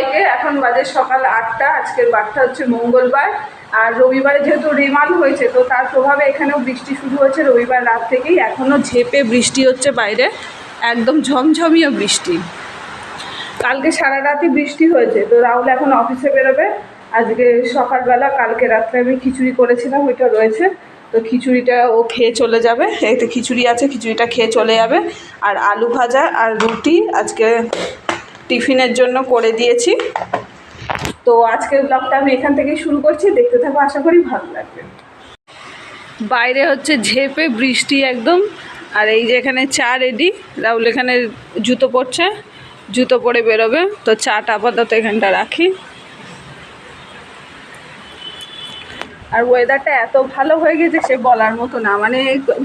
সবাইকে। এখন বাজে সকাল আটটা, আজকের বারটা হচ্ছে মঙ্গলবার। আর রবিবারে যেহেতু রেমান হয়েছে, তো তার প্রভাবে এখানেও বৃষ্টি শুরু হয়েছে রবিবার রাত থেকেই। এখনও ঝেপে বৃষ্টি হচ্ছে বাইরে, একদম ঝমঝমিয়ে বৃষ্টি। কালকে সারা রাতই বৃষ্টি হয়েছে, তো রাহুল এখন অফিসে বেরোবে। আজকে সকালবেলা, কালকে রাত্রে আমি খিচুড়ি করেছিলাম, ওইটা রয়েছে। তো খিচুড়িটা ও খেয়ে চলে যাবে। এই তো খিচুড়ি আছে, খিচুড়িটা খেয়ে চলে যাবে। আর আলু ভাজা আর রুটি আজকে টিফিনের জন্য করে দিয়েছি। তো আজকের ব্লগটা আমি এখান থেকেই শুরু করছি। দেখতে থাকব আশা করি ভালো লাগবে। বাইরে হচ্ছে ঝেপে বৃষ্টি একদম। আর এই যে এখানে চা রেডি রাহুল এখানে জুতো পরছে, জুতো পরে বেরোবে। তো চাটা আপাতত এখানটা রাখি। আর ওয়েদারটা এত ভালো হয়ে গেছে, সে বলার মতো না। মানে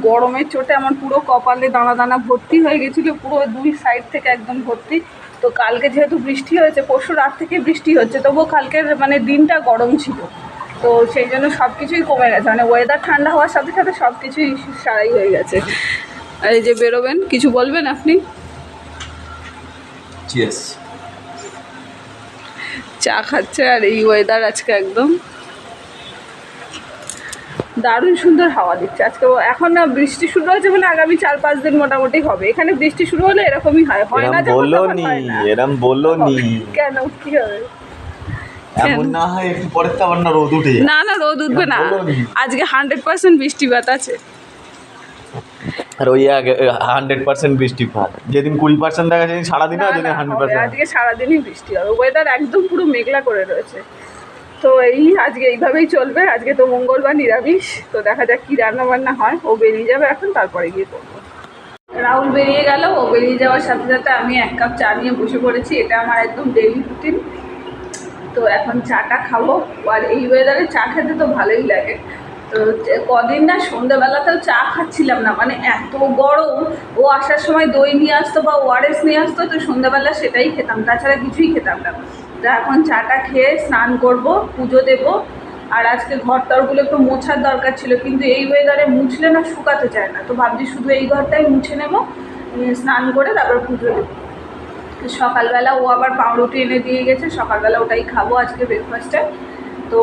গরমের চোটে আমার পুরো কপালে দানা দানা ভর্তি হয়ে গেছিল, পুরো দুই সাইড থেকে একদম ভর্তি। তো কালকে যেহেতু বৃষ্টি হয়েছে পরশু রাত থেকে বৃষ্টি হচ্ছে তবুও কালকের মানে দিনটা গরম ছিল। তো সেই জন্য সব কিছুই কমে গেছে মানে ওয়েদার ঠান্ডা হওয়ার সাথে সাথে সব কিছুই সারাই হয়ে গেছে। আর এই যে বেরোবেন কিছু বলবেন আপনি? চা খাচ্ছে আর এই ওয়েদার আজকে একদম। দারুণ সুন্দর হাওয়া দিচ্ছে। আজকে এখন না বৃষ্টি শুরু হয়েছে বলে আগামী চার পাঁচ দিন মোটামুটি হবে। এখানে বৃষ্টি শুরু হলে এরকমই হয়। হয় না বলল নি। এরম বলল নি। কেন? কি হবে? এমন না হয় একটু পরে তো আবার না রোদ উঠে না না রোদ উঠবে না। আজকে হান্ড্রেড পার্সেন্ট আর ওই আগে হান্ড্রেড পার্সেন্ট বৃষ্টিপাত। যেদিন কুড়ি পার্সেন্ট দেখা যায় সারাদিন আর যেদিন হান্ড্রেড পার্সেন্ট। আজকে সারাদিনই বৃষ্টি হবে। ওয়েদার একদম পুরো মেঘলা করে রয়েছে। তো এই আজকে এইভাবেই চলবে। আজকে তো মঙ্গলবার নিরামিষ। তো দেখা যাক কী রান্না বান্না হয়। ও বেরিয়ে যাবে এখন, তারপরে গিয়ে করব। রাহুল বেরিয়ে গেল। ও বেরিয়ে যাওয়ার সাথে সাথে আমি এক কাপ চা নিয়ে বসে পড়েছি। এটা আমার একদম ডেলি রুটিন তো এখন চাটা খাব। আর এই ওয়েদারে চা খেতে তো ভালোই লাগে। তো কদিন না সন্ধ্যাবেলাতেও চা খাচ্ছিলাম না। মানে এত গরম। ও আসার সময় দই নিয়ে আসতো বা ওআরএস নিয়ে আসতো, তো সন্ধ্যাবেলা সেটাই খেতাম। তাছাড়া কিছুই খেতাম না। তো এখন চাটা খেয়ে স্নান করব, পুজো দেবো। আর আজকে ঘর তরগুলো একটু মোছার দরকার ছিল, কিন্তু এই ওয়েদারে মুছলে না শুকাতে চায় না। তো ভাবছি শুধু এই ঘরটাই মুছে নেব স্নান করে তারপর পুজো দেবো। সকালবেলা ও আবার পাউরুটি এনে দিয়ে গেছে, সকালবেলা ওটাই খাব আজকে ব্রেকফাস্টে তো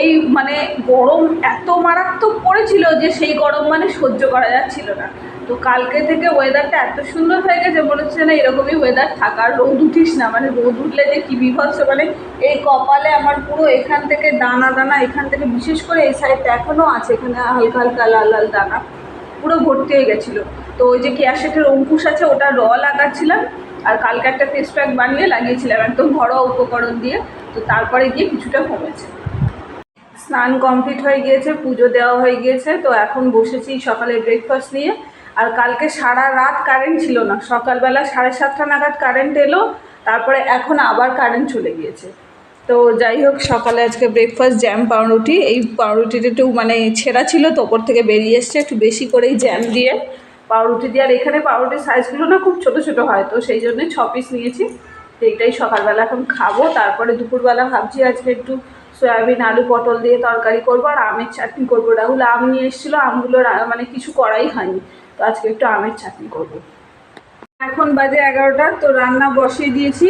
এই মানে গরম এত মারাত্মক পড়েছিল যে সেই গরম মানে সহ্য করা যাচ্ছিল না। তো কালকে থেকে ওয়েদারটা এত সুন্দর হয়ে গেছে, মনে হচ্ছে না এরকমই ওয়েদার থাকার রোদ উঠিস না। মানে রোদ উঠলে যে কী বিভৎস মানে এই কপালে আমার পুরো এখান থেকে দানা দানা, এখান থেকে বিশেষ করে এই সাইডটা এখনও আছে, এখানে হালকা হালকা, লাল লাল দানা। পুরো ভর্তি হয়ে গেছিল। তো ওই যে কেয়াশেটের অঙ্কুশ আছে, ওটা র লাগাচ্ছিলাম, আর কালকে একটা ফেস প্যাক বানিয়ে লাগিয়েছিলাম, একদম ঘরোয়া উপকরণ দিয়ে। তো তারপরে গিয়ে কিছুটা কমেছে। স্নান কমপ্লিট হয়ে গিয়েছে, পুজো দেওয়া হয়ে গিয়েছে, তো এখন বসেছি সকালে ব্রেকফাস্ট নিয়ে। আর কালকে সারা রাত কারেন্ট ছিল না। সকালবেলা সাড়ে সাতটা নাগাদ কারেন্ট এলো, তারপরে এখন আবার কারেন্ট চলে গিয়েছে। তো যাই হোক, সকালে আজকে ব্রেকফাস্ট জ্যাম পাউরুটি। এই পাউরুটিটা একটু মানে ছেঁড়া ছিল তো, ওপর থেকে বেরিয়ে এসছে, একটু বেশি করেই জ্যাম দিয়ে। পাউরুটি দিয়ে, আর এখানে পাউরুটির সাইজগুলো না খুব ছোট ছোট হয়, তো সেই জন্যই ছ পিস নিয়েছি। তো এইটাই সকালবেলা এখন খাব। তারপরে দুপুরবেলা ভাবছি আজকে একটু সয়াবিন, আলু, পটল দিয়ে তরকারি করব, আর আমের চাটনি করব। রাহুল আম নিয়ে এসেছিল, আমগুলো মানে কিছু করাই হয়নি। তো আজকে একটু আমের চাটনি করব। এখন বাজে এগারোটা, তো রান্না বসিয়ে দিয়েছি।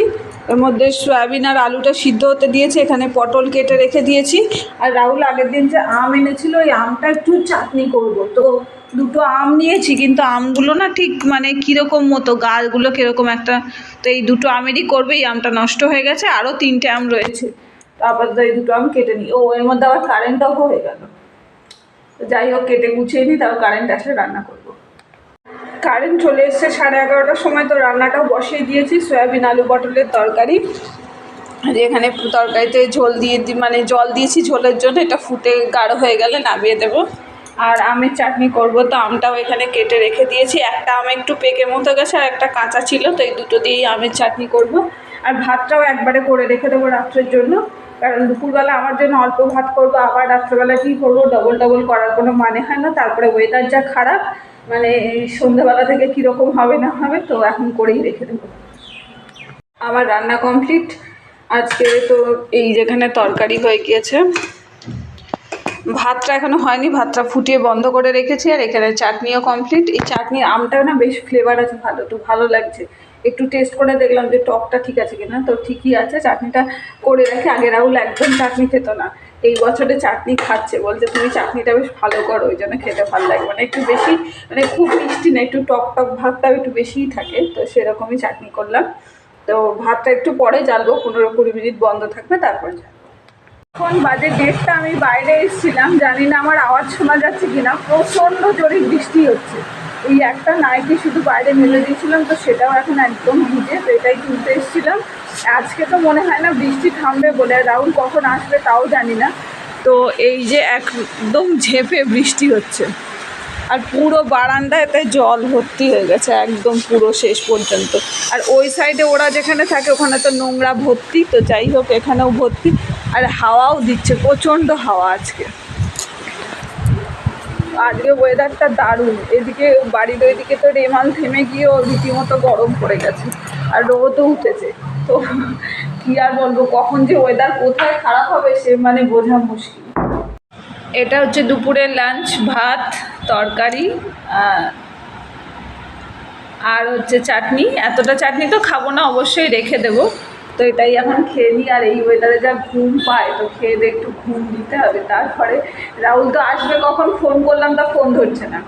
এর মধ্যে সয়াবিন আর আলুটা সিদ্ধ হতে দিয়েছি, এখানে পটল কেটে রেখে দিয়েছি। আর রাহুল আগের দিন যে আম এনেছিল, ওই আমটা একটু চাটনি করব। তো দুটো আম নিয়েছি, কিন্তু আমগুলো না ঠিক মানে কীরকম মতো গাছগুলো কীরকম একটা, তো এই দুটো আমেরই করবে, এই আমটা নষ্ট হয়ে গেছে আরও তিনটে আম রয়েছে। তো আপাতত এই দুটো আম কেটে নিই। ও, এর মধ্যে আবার কারেন্টটাও হয়ে গেল। যাই হোক, কেটে গুছিয়ে নিই, তারপর কারেন্ট আসলে রান্না করব। কারেন্ট চলে এসছে সাড়ে এগারোটার সময়, তো রান্নাটাও বসিয়ে দিয়েছি, সয়াবিন আলু পটলের তরকারি। আর এখানে তরকারিতে ঝোল দিয়ে দি- মানে জল দিয়েছি, ঝোলের জন্য, এটা ফুটে গাঢ় হয়ে গেলে নামিয়ে দেবো। আর আমের চাটনি করব, তো আমটাও এখানে কেটে রেখে দিয়েছি। একটা আম একটু পেকে মতো গেছে, আর একটা কাঁচা ছিল, তো এই দুটো দিয়েই আমের চাটনি করব। আর ভাতটাও একবারে করে রেখে দেবো রাত্রের জন্য, কারণ দুপুরবেলা আমার জন্য অল্প ভাত করব, আবার রাত্রেবেলা কী করব ডবল ডবল করার কোনো মানে হয় না, তারপরে ওয়েদার যা খারাপ মানে এই সন্ধ্যাবেলা থেকে কীরকম হবে না হবে তো এখন করেই রেখে দেবো। আমার রান্না কমপ্লিট আজকে তো এই যেখানে তরকারি হয়ে গিয়েছে, ভাতটা এখনও হয়নি, ভাতটা ফুটিয়ে বন্ধ করে রেখেছি আর এখানে চাটনিও কমপ্লিট এই চাটনির আমটা না বেশ ফ্লেভার আছে, ভালো তো, ভালো লাগছে। একটু টেস্ট করে দেখলাম যে টকটা ঠিক আছে কিনা, তো ঠিকই আছে, চাটনিটা করে রাখি আগে রাহুল একদম চাটনি খেত না। এই বছরে চাটনি খাচ্ছে। বলছে, তুমি চাটনিটা বেশ ভালো করো, ওই জন্য খেতে ভালো লাগে। মানে একটু বেশি মানে খুব মিষ্টি না, একটু টক টক ভাতটাও একটু বেশিই থাকে। তো সেরকমই চাটনি করলাম। তো ভাতটা একটু পরে জ্বালবো, পনেরো কুড়ি মিনিট বন্ধ থাকবে, তারপর এখন বাজে ডেটটা আমি বাইরে এসেছিলাম। জানি না আমার আওয়াজ শোনা যাচ্ছে কিনা। প্রচণ্ড জোরে বৃষ্টি হচ্ছে। এই একটা নাইটি শুধু বাইরে মেলে দিয়েছিলাম, তো সেটাও এখন একদম ভিজে, তো এটাই কিনতে এসেছিলাম। আজকে তো মনে হয় না বৃষ্টি থামবে বলে, রাহুল কখন আসবে তাও জানি না। তো এই যে একদম ঝেপে বৃষ্টি হচ্ছে, আর পুরো বারান্দাতে জল ভর্তি হয়ে গেছে, একদম পুরো শেষ পর্যন্ত। আর ওই সাইডে ওরা যেখানে থাকে, ওখানে তো নোংরা ভর্তি, তো যাই হোক, এখানেও ভর্তি, আর হাওয়াও দিচ্ছে, প্রচণ্ড হাওয়া আজকে। আজকে ওয়েদারটা দারুণ। এদিকে বাড়ির ওইদিকে তো রেমাল থেমে গিয়েও রীতিমতো গরম পড়ে গেছে আর রোদও উঠেছে। তো কী আর বলব, কখন যে ওয়েদার কোথায় খারাপ হবে সে মানে বোঝা মুশকিল। এটা হচ্ছে দুপুরের লাঞ্চ ভাত, তরকারি আর হচ্ছে চাটনি। এতটা চাটনি তো খাব না, অবশ্যই রেখে দেবো। তো এটাই এখন খেয়ে নিই, আর এই ওয়েদারে যা ঘুম পায়, তো খেয়ে দিয়ে একটু ঘুম দিতে হবে। তারপরে রাহুল তো আসবে কখন? ফোন করলাম, তা ফোন ধরছে না।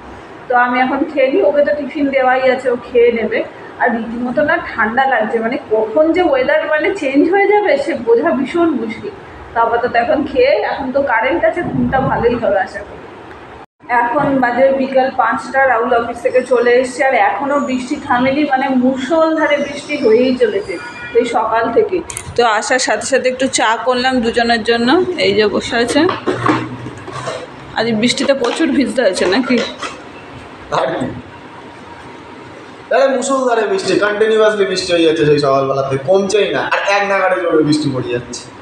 তো আমি এখন খেয়ে নিই, ওকে তো টিফিন দেওয়াই আছে, ও খেয়ে নেবে। আর রীতিমতো না ঠান্ডা লাগছে মানে কখন যে ওয়েদার মানে চেঞ্জ হয়ে যাবে, সে বোঝা ভীষণ মুশকিল। তো আপাতত এখন খেয়ে, এখন তো কারেন্ট আছে, ঘুমটা ভালোই হবে আশা করি। এখন বাজে বিকাল পাঁচটা, রাহুল অফিস থেকে চলে এসছে, আর এখনও বৃষ্টি থামেনি মানে মুষলধারে বৃষ্টি হয়েই চলেছে। এই সকাল থেকে। তো আসার সাথে সাথে একটু চা করলাম দুজনের জন্য। এই যে বসে আছে। আজ বৃষ্টিতে প্রচুর ভিজতে হয়েছে নাকি? আর মুসলধারে বৃষ্টি কন্টিনিউয়াসলি বৃষ্টি হয়ে যাচ্ছে সেই সকালবেলাতে কমছেই না। আর এক নাগাড়ে জোরে বৃষ্টি পড়ে যাচ্ছে।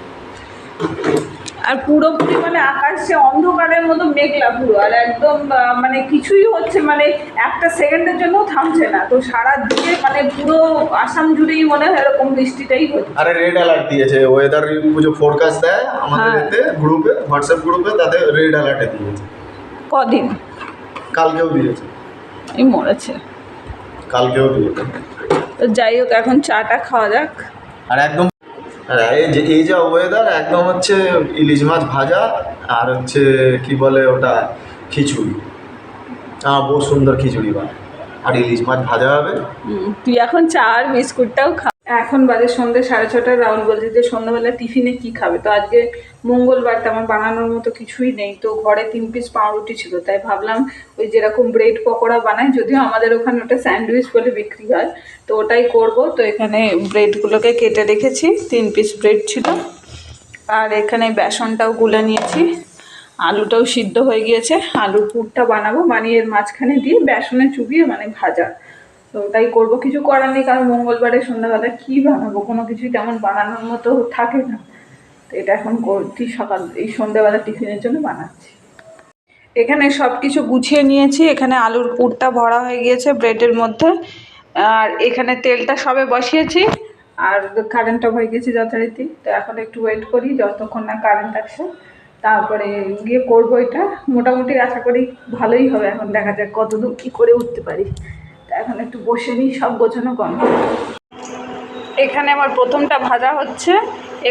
আর পুরোপুরি মানে আকাশে অন্ধকারের মতো মেঘলা পুরো। আর একদম মানে কিছুই হচ্ছে মানে একটা সেকেন্ডের জন্য থামছে না। তো সারা দিকে মানে পুরো আসাম জুড়েই মনে হয় এরকম বৃষ্টিটাই হচ্ছে। আরে রেড অ্যালার্ট দিয়েছে। ওয়েদার পুজো ফোরকাস্ট দেয় আমাদের হ্যাঁ। এতে গ্রুপে হোয়াটসঅ্যাপ গ্রুপে তাতে রেড অ্যালার্টে দিয়েছে। কদিন? কালকেও দিয়েছে। এই মরেছে। কালকেও দিয়েছে। তো যাই হোক এখন চাটা খাওয়া যাক। আর একদম এই যে, এই যা ওয়েদার একদম হচ্ছে ইলিশ মাছ ভাজা আর হচ্ছে কি বলে ওটা খিচুড়ি। হ্যাঁ বহু সুন্দর খিচুড়ি বা আর ইলিশ মাছ ভাজা হবে। তুই এখন চা আর বিস্কুটটাও খা। এখন বাজে সন্ধ্যে সাড়ে ছটায় রাহুল বলছে যে সন্ধ্যাবেলা টিফিনে কি খাবে? তো আজকে মঙ্গলবার তো আমার বানানোর মতো কিছুই নেই। তো ঘরে তিন পিস পাউরুটি ছিল, তাই ভাবলাম ওই যেরকম ব্রেড পকোড়া বানাই, যদিও আমাদের ওখানে ওটা স্যান্ডউইচ বলে বিক্রি হয়, তো ওটাই করব। তো এখানে ব্রেডগুলোকে কেটে রেখেছি, তিন পিস ব্রেড ছিল। আর এখানে বেসনটাও গুলে নিয়েছি, আলুটাও সিদ্ধ হয়ে গিয়েছে, আলুর পুরটা বানাবো, বানিয়ে এর মাঝখানে দিয়ে বেসনে চুবিয়ে মানে ভাজা। তো ওটাই করব। কিছু করার নেই, কারণ মঙ্গলবারে সন্ধ্যাবেলা কী বানাবো? কোনো কিছুই তেমন বানানোর মতো থাকে না। তো এটা এখন করছি সকাল, এই সন্ধ্যাবেলা টিফিনের জন্য বানাচ্ছি। এখানে সব কিছু গুছিয়ে নিয়েছি। এখানে আলুর পুরটা ভরা হয়ে গিয়েছে ব্রেডের মধ্যে। আর এখানে তেলটা সবে বসিয়েছি। আর কারেন্টটা হয়ে গেছে যথারীতি। তো এখন একটু ওয়েট করি, যতক্ষণ না কারেন্ট আসে তারপরে গিয়ে করব এটা। মোটামুটি আশা করি ভালোই হবে। এখন দেখা যাক কতদূর কী করে উঠতে পারি। এখন একটু বসে নিই, সব গোছানো কম এখানে আমার প্রথমটা ভাজা হচ্ছে।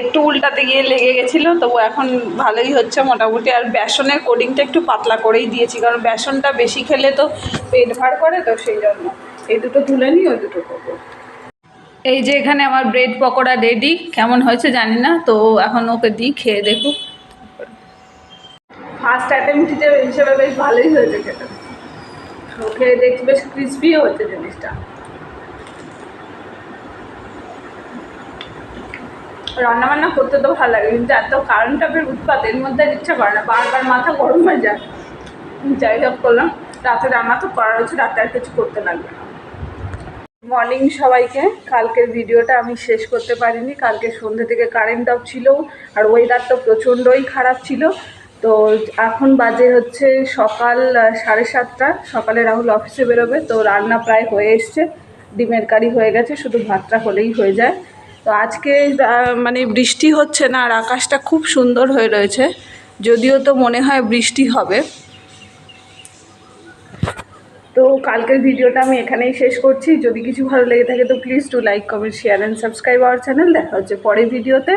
একটু উল্টাতে গিয়ে লেগে গেছিল, তবু এখন ভালোই হচ্ছে মোটামুটি। আর বেসনের কোডিংটা একটু পাতলা করেই দিয়েছি, কারণ বেসনটা বেশি খেলে তো পেট ভার করে, তো সেই জন্য এই দুটো তুলে নিই, ওই দুটো করব। এই যে এখানে আমার ব্রেড পকোড়া রেডি, কেমন হয়েছে জানি না, তো এখন ওকে দিই, খেয়ে দেখুক। ফার্স্ট অ্যাটেম্প হিসেবে বেশ ভালোই হয়েছে খেতে। খেয়ে দেখছি বেশ ক্রিসপিও হচ্ছে জিনিসটা। রান্না বান্না করতে তো ভালো লাগে, কিন্তু এত কারেন্ট টাপের উৎপাত, এর মধ্যে ইচ্ছা করে না, বারবার মাথা গরম হয়ে যায়। যাই হোক করলাম, রাতে রান্না তো করা হচ্ছে, রাতে আর কিছু করতে লাগবে না। মর্নিং সবাইকে, কালকের ভিডিওটা আমি শেষ করতে পারিনি, কালকে সন্ধ্যে থেকে কারেন্ট অফ ছিল, আর ওয়েদার তো প্রচণ্ডই খারাপ ছিল তো এখন বাজে হচ্ছে সকাল সাড়ে সাতটা। সকালে রাহুল অফিসে বেরোবে, তো রান্না প্রায় হয়ে এসছে। ডিমের কারি হয়ে গেছে, শুধু ভাতটা হলেই হয়ে যায়। তো আজকে মানে বৃষ্টি হচ্ছে না আর আকাশটা খুব সুন্দর হয়ে রয়েছে। যদিও তো মনে হয় বৃষ্টি হবে। তো কালকের ভিডিওটা আমি এখানেই শেষ করছি। যদি কিছু ভালো লেগে থাকে তো please to like comment share and subscribe our channel দেখা হচ্ছে পরের ভিডিওতে।